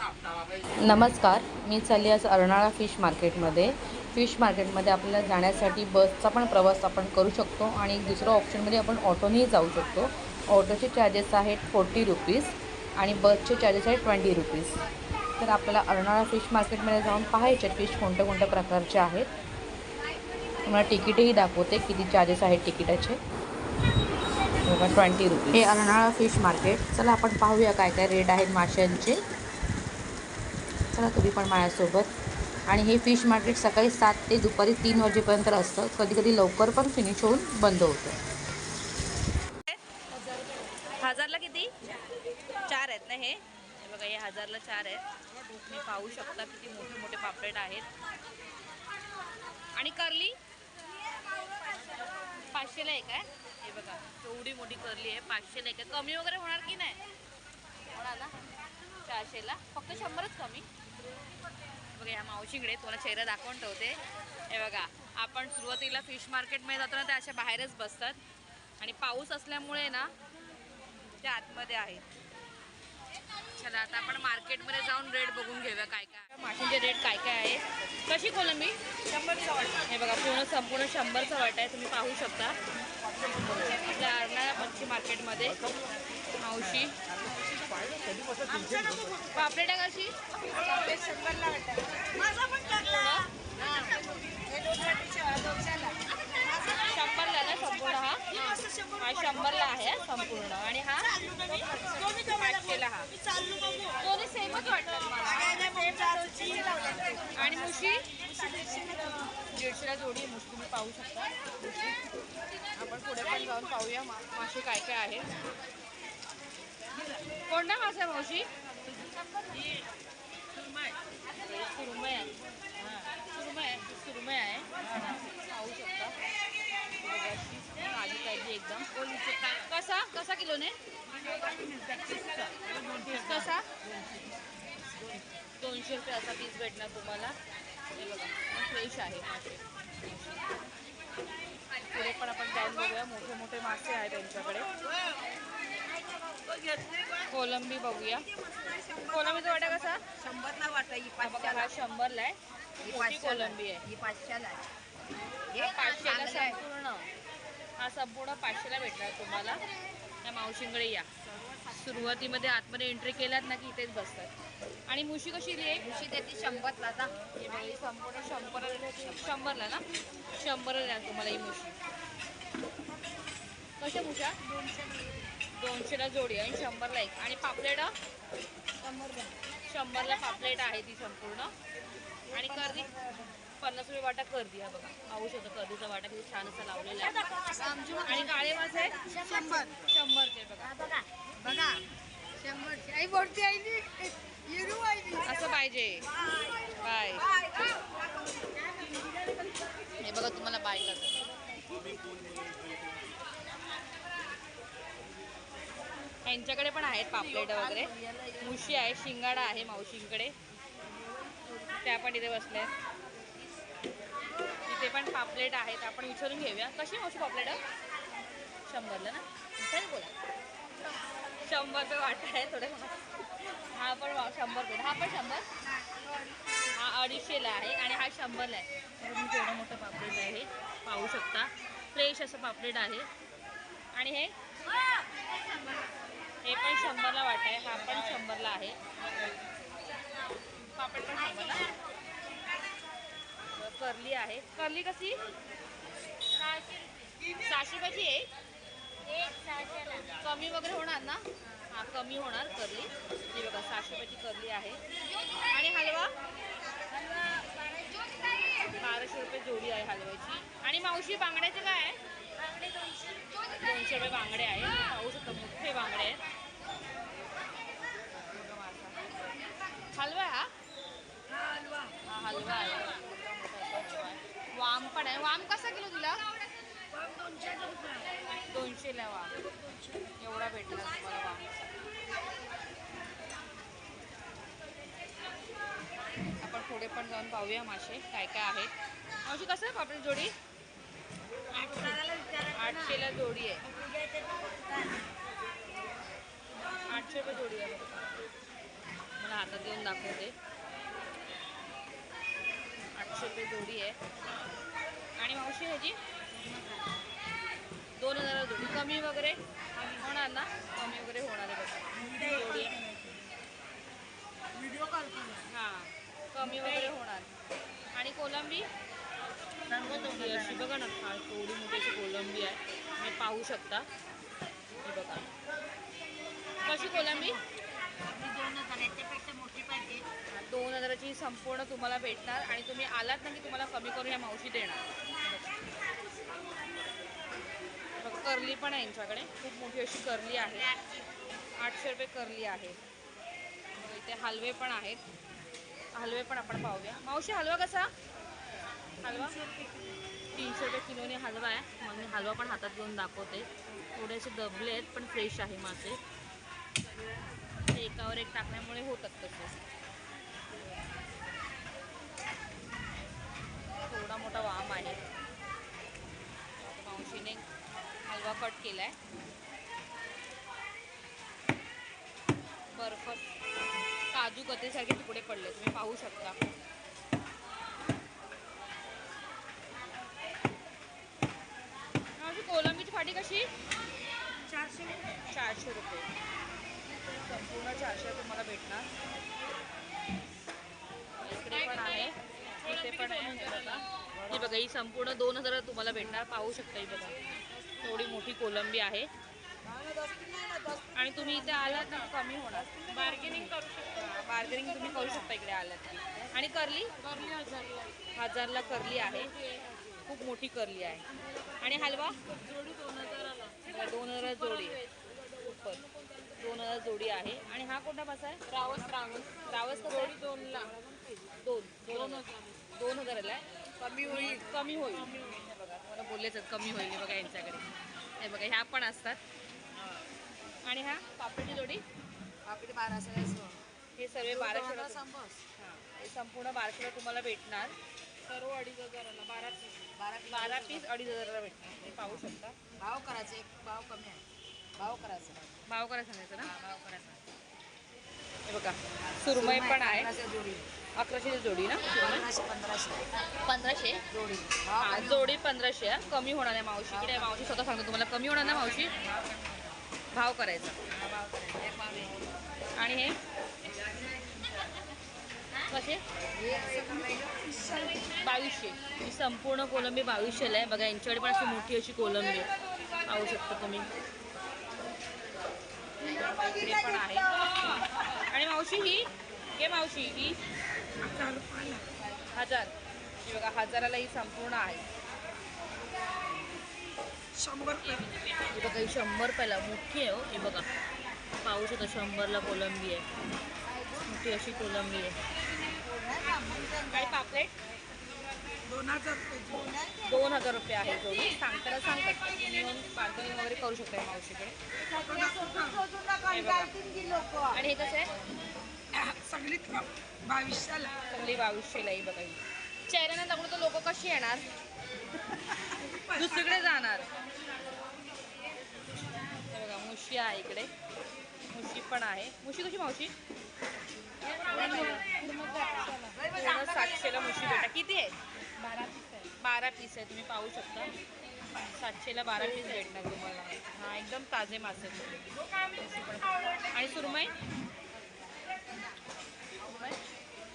नमस्कार मी चालली आज अर्नाळा फिश मार्केटमध्ये. फिश मार्केटमध्ये आपल्याला जाण्यासाठी बसचा पण प्रवास आपण करू शकतो आणि दुसरं ऑप्शनमध्ये म्हणजे आपण ऑटोनेही जाऊ शकतो. ऑटोचे चार्जेस आहेत फोर्टी रुपीज आणि बसचे चार्जेस आहेत ट्वेंटी रुपीज तर आपल्याला अर्नाळा फिश मार्केटमध्ये जाऊन पाहायचे फिश कोणत्या कोणत्या प्रकारचे आहेत. तुम्हाला तिकीटही दाखवते किती चार्जेस आहेत तिकिटाचे. ट्वेंटी रुपीज हे अर्नाळा फिश मार्केट. चला आपण पाहूया काय काय रेट आहेत माशांचे. चला तुम्ही पण माझ्यासोबत. आणि हे फिश मार्केट सकाळी सात ते दुपारी तीन वाजेपर्यंत असतं. कधी कधी लवकर पण फिनिश होऊन बंद होतं. हजारला किती? चार आहेत ना हे? हे बघा हे हजारला चार आहेत. तुम्ही पाहू शकता किती मोठे मोठे पापलेट आहेत. आणि करली पाचशेला एक आहे. हे बघा एवढी मोठी करली आहे. पाचशेला एक आहे. कमी वगैरे होणार की नाही? होणार ना? चारशेला? फक्त शंभरच कमी? बघा या मावशीकडे तुम्हाला चेहरा दाखवून ठेवते. हे बघा आपण सुरुवातीला फिश मार्केटमध्ये जातो ना त्या अशा बाहेरच बसतात. आणि पाऊस असल्यामुळे ना ते आतमध्ये आहेत. चला आता आपण मार्केटमध्ये जाऊन रेट बघून घेऊया काय काय माशांचे रेट काय काय आहे. कशी कोलंबी? शंभरचा वाट. हे बघा पूर्ण संपूर्ण शंभरचा वाट आहे तुम्ही पाहू शकता. आपल्या अर्नाळा मच्छी मार्केटमध्ये मावशी. पापलेटा कशी शंभरला ना संपूर्ण हा? हा शंभरला आहे संपूर्ण. आणि हा? पाचशेला हा. दोन्ही सेमच वाटतात मला. आणि मुशी? दीडशेला जोडी आहे मुशी तुम्ही पाहू शकता. आपण पुढे पण जाऊन पाहूया मा मासे काय काय आहे. कोणता मासा आहे मावशी? आहे सुरमय सुरमय आहे पाहू शकता ताजी पाहिजे एकदम कसा? कसा किलोने? कसा? दोनशे रुपये असा पीस भेटणार तुम्हाला. फ्रेश आहे. मासे पुढे पण आपण जाऊन बघूया. मोठे मोठे मासे आहेत त्यांच्याकडे. कोलंबी बघूया. कोलंबीचा वाटा कसा? शंभरला वाटा ही बघा हा शंभरला आहे. मोठी कोलंबी आहे. ही पाचशेला आहे. पाचशेला. संपूर्ण. हा संपूर्ण पाचशेला भेटणार तुम्हाला. त्या मावशींकडे या. सुरुवातीमध्ये आतमध्ये एंट्री केल्यात ना की इथेच बसतात. आणि मुशी कशी आहे मुशी देते शंभरला हे ही संपूर्ण शंभर शंभरला ना? शंभर द्या तुम्हाला ही मुशी. कशा मुशा? दोनशेला जोडी आहे आणि शंभरला एक. आणि पापलेट? शंभरला पापलेट आहे ती संपूर्ण. आणि कर्दी पन्नास रुपये वाटा कर्दी हा बघा. पाहू शकतो कर्दीचा वाटा किती छान असा लावलेला आहे. आणि काळे मासे आहेत शंभर. शंभरचे बघा. बघा. बघा. शंभरची. आई बोलते आई हिरू आई असं पाहिजे. बाय. हे बघा तुम्हाला बाय करतो. यांच्याकडे पण आहेत पापलेट वगैरे. मुशी आहे शिंगाडा आहे मावशींकडे. त्या पण इथे बसल्या इथे पण पापलेट आहेत. आपण विचारून घेऊया. कशी मावशी पापलेट? शंभरला ना? चल बोला. शंभर रुपये वाटा आहे थोडे. हा पण शंभर रुपये हा पण शंभर? हा अडीचशेला आहे आणि हा शंभरला आहे. तुम्ही केवढं मोठं पापलेट आहे पाहू शकता. फ्रेश असं पापलेट आहे. आणि हे? हे पण शंभरला वाटा आहे हा पण शंभरला आहे. पापड पण शंभरला. करली आहे. करली कशी? सहाशे रुपयाची आहे कमी वगैरे होणार ना? हा कमी होणार करली. ही बघा सहाशे रुपयाची करली आहे. आणि हलवा? बाराशे रुपये जोडी आहे हलव्याची. आणि मावशी बांगड्याचे काय आहे? दोनशे रुपये बांगडे आहे पाहू शकता मोठे बांगडे आहेत. हलवा हा? हा हलवा आहे. मोठा मोठा वाम पण आहे. वाम कसा किलो तुला दोनशेला वाम. एवढा भेटला तुम्हाला वाम आपण पुढे पण जाऊन पाहूया मासे काय काय आहेत. मावशी कसं आहे पापडी जोडी? आठशेला जोडी आहे. आठशे रुपये जोडी आहे. मला हातात घेऊन दाखवते. आठशे रुपये जोडी आहे. आणि मावशी ह्याची? दोन हजार जोडी. कमी वगैरे होणार ना? कमी वगैरे होणार आहे जोडी आहे. व्हिडिओ कॉल करू हां. कमी वगैरे होणार. आणि कोलंबी? ही अशी बघा ना फार थोडी मोठी अशी कोलंबी आहे. तुम्ही पाहू शकता. हे बघा. कशी कोलंबी? दोन हजार मोठी पाहिजे. दोन हजाराची संपूर्ण तुम्हाला भेटणार आणि तुम्ही आलात ना की तुम्हाला कमी करून या मावशी देणार. बघा करली पण आहे यांच्याकडे. खूप मोठी अशी करली आहे. आठशे. रुपये करली आहे. इथे हलवे पण आहेत. हलवे पण आपण पाहूया. मावशी हलवा कसा? हलवा? तीनशे रुपये किलोने हलवा आहे. मग मी हलवा पण हातात घेऊन दाखवते. थोडेसे दबले आहेत पण फ्रेश आहे मासे ते एकावर एक टाकण्यामुळे होतात तसे. थोडा मोठा वाम आहे. मावशीने हलवा कट केला आहे बर्फ काजू कतेसारखे तुकडे पडले तुम्ही पाहू शकता. फाटी कशी? चारशे चारशे रुपये. संपूर्ण चारशे तुम्हाला भेटणार. इकडे पण आहे. इथे पण आहे. बघा ही संपूर्ण दोन हजार तुम्हाला भेटणार. पाहू शकता ही बघा. थोडी मोठी कोलंबी आहे. आणि तुम्ही इथे आलात ना कमी होणार. बार्गेनिंग करू शकता. बार्गेनिंग तुम्ही करू शकता इकडे आलात. आणि करली हजारला. करली आहे. खूप मोठी करली आहे. आणि हलवा? दोन हजार जोडी. दोन हजार जोडी आहे. आणि हा कोणता मासा आहे? रावस रावस. रावस कसा आहे? दोनला. दोन. दोन. दोन हजाराला आहे. कमी होईल. कमी होईल. बघा तुम्हाला बोललेच आहेत, कमी होईल बघा यांच्याकडे. हे बघा ह्या पण असतात. आणि हा? पापडची जोडी. आपली बाराशे हे सर्व बाराशे हे. संपूर्ण बाराशेला तुम्हाला भेटणार. सर्व अडीच हजाराला बारा पीस बारा बारा पीस अडीच हजाराला भेटणार हे पाहू शकता. भाव करायचा एक भाव कमी आहे. भाव करायचा. भाव करा सांगायचं ना? भाव करायचा. हे बघा सुरमई पण आहे. पंधराशे जोडी. अकराशेची जोडी ना? पंधराशे पंधराशे. पंधराशे? जोडी. हा जोडी पंधराशे आहे. कमी होणार आहे मावशीकडे मावशी स्वतः सांगतो तुम्हाला. कमी होणार ना मावशी? भाव करायचा. भाव करायचा. एक भाव आहे. आणि हे? कसे बावीसशे. ही संपूर्ण कोलंबी बावीसशेला आहे. बघा यांच्याकडे पण अशी मोठी अशी कोलंबी आहे. पाहू शकता तुम्ही. पण आहे. आणि मावशी ही? हे मावशी ही? हजार. ही बघा हजाराला ही संपूर्ण आहे. शंभर ही बघा ही शंभर रुपयाला मोठी आहे हो ही बघा. पाहू शकता शंभरला कोलंबी आहे. मोठी अशी कोलंबी आहे. आणि पापलेट? दोन हजार रुपये. दोन हजार रुपये आहे जोडी सांगताना सांगतात येऊन बार्गनिंग वगैरे करू शकता मावशीकडे. आणि हे कसं आहे? सगळी बावीसशेला. सगळी बावीसशेला ही बघा चेहऱ्यानं लागून तर लोक कशी येणार? दुसरीकडे जाणार. बघा मुशी आहे इकडे. मुशी पण आहे. मुशी कशी मावशी? पूर्ण सातशेला मुशी भेटा. किती आहे? बारा पीस आहे. बारा पीस आहे तुम्ही पाहू शकता. सातशेला बारा पीस भेटणार तुम्हाला. हा एकदम ताजे मासे. आणि सुरमई?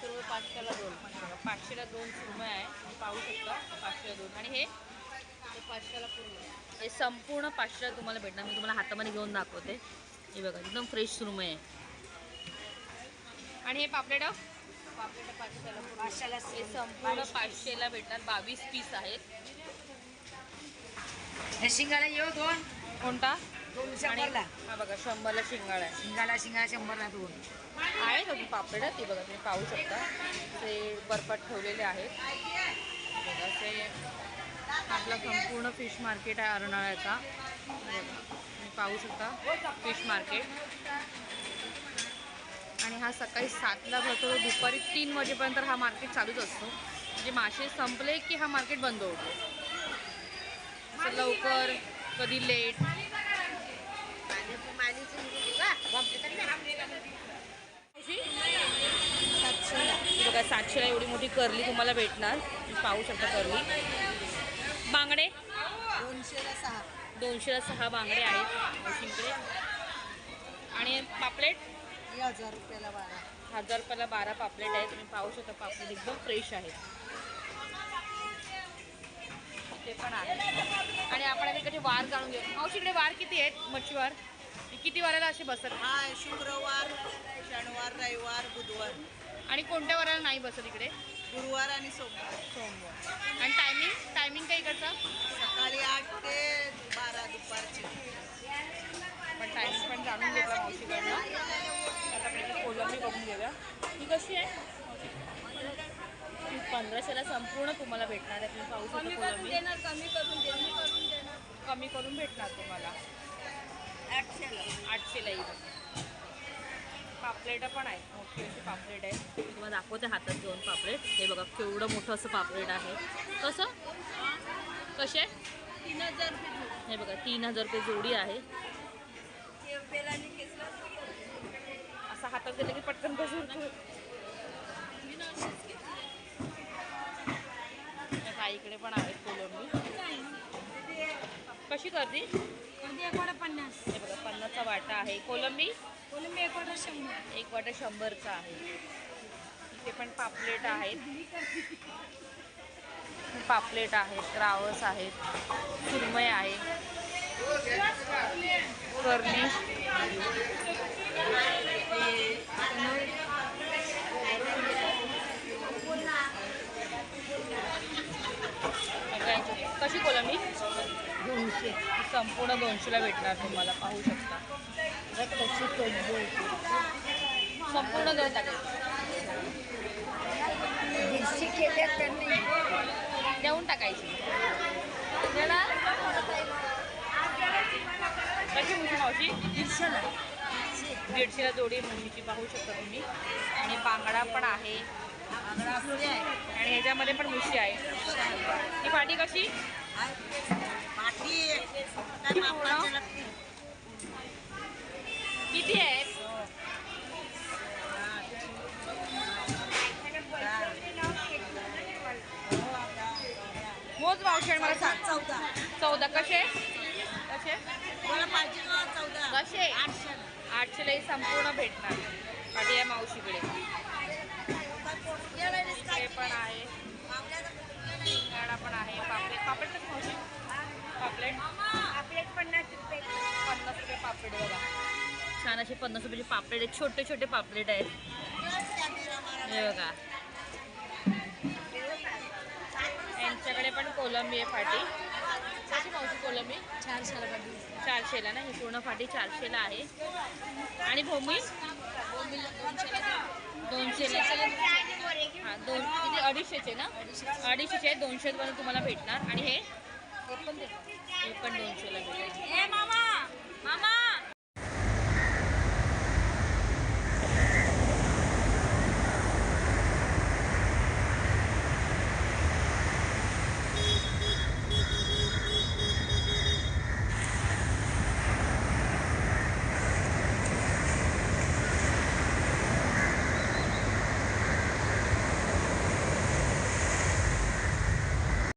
सुरमई? पाचशेला दोन. पाचशेला दोन सुरमई आहे. तुम्ही पाहू शकता पाचशेला दोन. आणि हे? हे पाचशेला पूर्ण हे संपूर्ण पाचशेला तुम्हाला भेटणार. मी तुम्हाला हातामध्ये घेऊन दाखवते. हे बघा एकदम फ्रेश सुरमई आहे. आणि हे पापलेट? पापलेट पाचशेला पूर्ण. पाचशेला संपूर्ण पाचशेला भेटणार बावीस पीस आहेत हे शिंगाला येऊ दोन. कोणता? आणि हा बघा शंभरला शिंगाळा आहे. शिंगाला शिंगाला शंभरला दोन. आहेत अजून पापलेट ते बघा तुम्ही पाहू शकता. ते बर्फात ठेवलेले आहेत. बघा असे आपला संपूर्ण फिश मार्केट आहे अर्नाळ्याचा. बघा तुम्ही पाहू शकता फिश मार्केट. आणि हा सकाळी सातला भरतो. दुपारी तीन वाजेपर्यंत हा मार्केट चालूच असतो. म्हणजे मासे संपले की हा मार्केट बंद होतो. असं लवकर कधी लेट बघा सातशेला एवढी मोठी करली तुम्हाला भेटणार. पाहू शकता करली बांगडे? दोनशेला सहा. दोनशेला सहा बांगडे आहेत. मावशींकडे. आणि पापलेट? हे हजार रुपयाला बारा. हजार रुपयाला बारा पापलेट आहे. तुम्ही पाहू शकता पापलेट एकदम फ्रेश आहेत. ते पण आहे. आणि आपण आता इकडचे वार जाणून घेऊ. मावशीकडे वार किती आहेत? मच्छीवार? किती वाराला असे बसत? हा शुक्रवार शनिवार रविवार बुधवार. आणि कोणत्या वाराला नाही बसत इकडे? गुरुवार आणि सोमवार. सोमवार. आणि टायमिंग टायमिंग काय इकडचा? सकाळी आठ ते बारा दुपारचे. पण टायमिंग पण जाणून घेतला मावशीकडनं. आता आपण कोलंबी बघून घेऊया. ही कशी आहे? पंधराशेला संपूर्ण तुम्हाला भेटणार आहे. तुम्ही कोलंबी. कमी करून देणार कमी करून भेटणार तुम्हाला. आठशेला. आठशेला येईल. पापलेट पण आहेत. मोठी अशी पापलेट आहे. तुम्हाला दाखवते हातात घेऊन पापलेट. हे बघा केवढं मोठं असं पापलेट आहे. कसं? कसे? तीन हजार हे बघा तीन हजार रुपये जोडी आहे. असं हातात दिलं की पटकन कसं इकडे पण आहेत कोलंबी. कशी करते पन्नास. हे बघा पन्नासचा वाटा आहे. कोलंबी? कोलंबी एकोणा शंभर. एक वाटा शंभरचा आहे. इथे पण पापलेट आहेत. पापलेट आहेत रावस आहेत सुरमई आहे. करली कशी कोलंबी दोनशे संपूर्ण दोनशेला भेटणार तुम्हाला पाहू शकता. संपूर्ण तर नाही. देऊन टाकायची. त्याला कशी मुशी मावशी दीडशेला दीडशेला जोडी मुशीची पाहू शकता तुम्ही. आणि बांगडा पण आहे. आणि ह्याच्यामध्ये पण मुशी आहे. ती पाटी कशी? पाठी किती आहेत मोज मावशी आणि मला सांग. चौदा. चौदा कसे? कसे कसे आठशे. आठशेला ही संपूर्ण भेटणार. पाटी या मावशीकडे इकडे पण आहे. गाडा पण आहे. पापलेट पापलेट कसं मावशी? पापलेट? आपले पन्नास रुपये. पन्नास रुपये पापलेट बघा. छान असे पन्नास रुपयाचे पापलेट आहेत. छोटे छोटे पापलेट आहेत. हे बघा. यांच्याकडे पण कोलंबी आहे फाटी कशी कोलंबी? चारशेला पाठी चारशेला ना ही पूर्ण फाटी चारशेला आहे. आणि भूमी दोनशेला हां दोन किती? अडीचशेचे ना? अडीचशेचे. दोनशे पर्यंत तुम्हाला भेटणार. आणि हे? पण दोनशेला भेटणार.